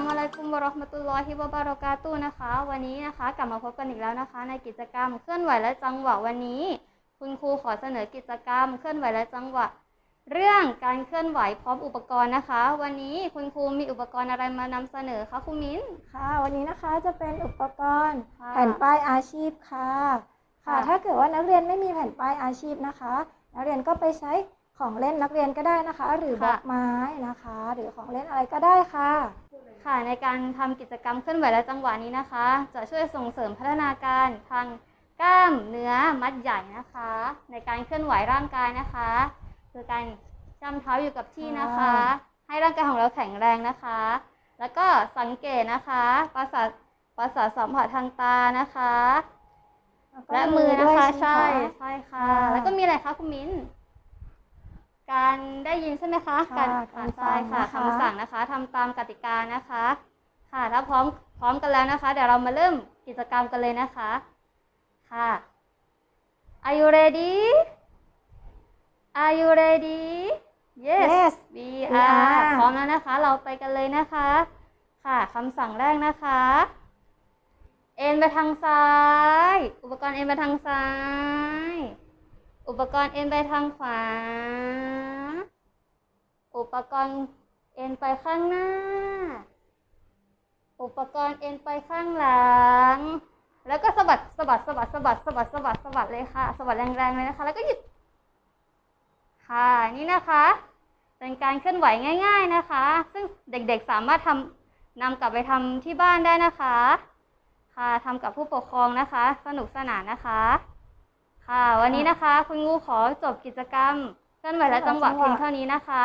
มอะลัยกุมวะเราะห์มะตุลลอฮิวะบารอกาตุฮ์นะคะ วันนี้นะคะ กลับมาพบกันอีกแล้วนะคะ ในกิจกรรมเคลื่อนไหวและจังหวะวันนี้ คุณครูขอเสนอกิจกรรม เคลื่อนไหวและจังหวะ เรื่องการเคลื่อนไหวพร้อมอุปกรณ์นะคะ วันนี้คุณครูมีอุปกรณ์อะไรมานำเสนอคะครูมิ้นค่ะ วันนี้นะคะจะเป็นอุปกรณ์ค่ะแผ่นป้ายอาชีพค่ะค่ะค่ะ ถ้าเกิดว่านักเรียนไม่มีแผ่นป้ายอาชีพนะคะ นักเรียนก็ไปใช้ของเล่นนักเรียนก็ได้นะคะ หรือบล็อกไม้นะคะ หรือของเล่นอะไรก็ได้ค่ะ ค่ะในการทำกิจกรรมเคลื่อนไหวและจังหวะนี้นะคะ จะช่วยส่งเสริมพัฒนาการทางกล้ามเนื้อมัดใหญ่นะคะ ในการเคลื่อนไหวร่างกายนะคะ คือการจำเท้าอยู่กับที่นะคะค่ะให้ร่างกายของเราแข็งแรงนะคะ แล้วก็สังเกตนะคะประสาทประสาทสัมผัสทางตานะคะก็และมือนะคะด้วยใช่ไหมใช่ค่ะค่ะ แล้วก็มีอะไรคะคุณมิ้น การได้ยินใช่ไหมคะ ค่ะการการใช่ค่ะฟังนะคะ คำสั่งนะคะทำตามกติกานะคะ ค่ะถ้าพร้อมพร้อมกันแล้วนะคะ เดี๋ยวเรามาเริ่มกิจกรรมกันเลยนะคะ ค่ะ Are you ready Are you ready Yes Yes we we are are พร้อมแล้วนะคะ เราไปกันเลยนะคะ ค่ะคำสั่งแรกนะคะ เอ็นไปทางซ้าย อุปกรณ์เอ็นไปทางซ้าย อุปกรณ์เอ็นไปทางขวา อุปกรณ์เอ็นไปข้างหน้า อุปกรณ์เอ็นไปข้างหลัง แล้วก็สะบัดสะบัดสะบัดสะบัดสะบัดสะบัดสะบัดเลยค่ะสะบัดแรงๆเลยนะคะ แล้วก็หยุดค่ะ นี่นะคะ เป็นการเคลื่อนไหวง่าย ๆนะคะ ซึ่งเด็กๆสามารถทำนำกลับไปทำที่บ้านได้นะคะ ค่ะทำกับผู้ปกครองนะคะ สนุกสนานนะคะ ค่ะ วันนี้นะคะ คุณงูขอจบกิจกรรมเคลื่อนไหวและจังหวะเพียงเท่านี้นะคะ